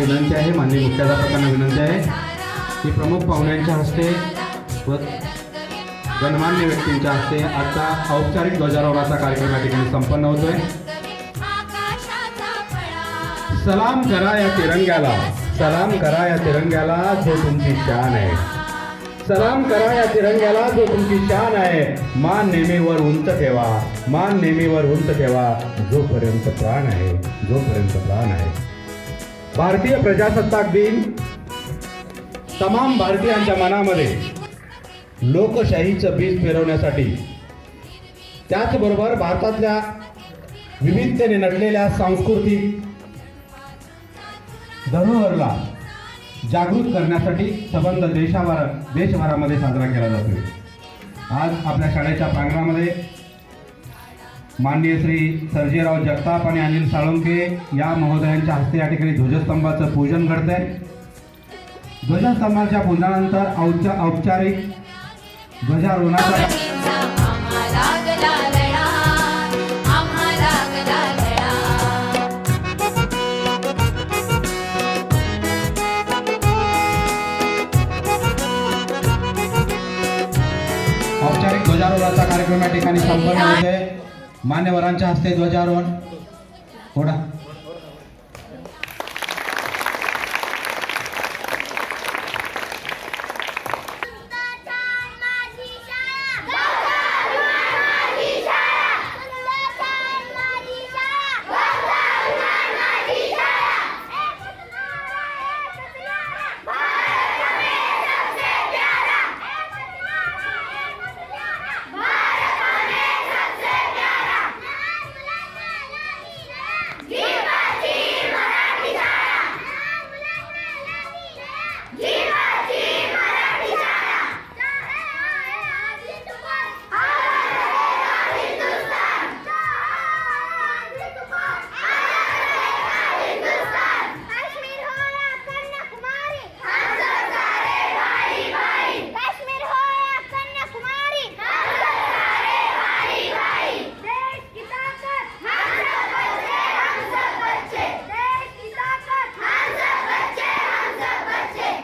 विनंती आहे माननीय मुख्याध्यापकांना विनंती आहे की प्रमुख पाहुण्यांच्या हस्ते व गणमान्य व्यक्तींच्या हस्ते आता औपचारिक ध्वजारोहणाचा कार्यक्रम या ठिकाणी संपन्न होतोय. सलाम करा या तिरंग्याला सलाम करा या तिरंग्याला जो तुमची शान आहे. सलाम करा या तिरंग्याला जो तुमची शान आहे. मान नेहमीवर उंच ठेवा मान नेहमीवर उंच ठेवा. जोपर्यंत प्राण आहे जोपर्यंत प्राण आहे. भारतीय प्रजासत्ताक दिन तमाम भारतीयांच्या मनामध्ये लोकशाहीचं बीज पेरवण्यासाठी. त्याचबरोबर भारतातल्या विविधतेने नटलेल्या सांस्कृतिक धरोहरला जागृत करण्यासाठी संबंध देशाभर देशभरामध्ये साजरा केला जातो आज आपल्या शाळेच्या प्रांगणामध्ये माननीय श्री सर्जेराव जगताप आणि अनिल साळुंके या महोदयांच्या हस्ते या ठिकाणी ध्वजस्तंभाचं पूजन घडतंय. ध्वजस्तंभाच्या पूजनानंतर औपचा औपचारिक ध्वजारोहणाचा औपचारिक ध्वजारोहणाचा कार्यक्रम या ठिकाणी संपन्न होते मान्यवरांच्या हस्ते ध्वजारोहण. होणार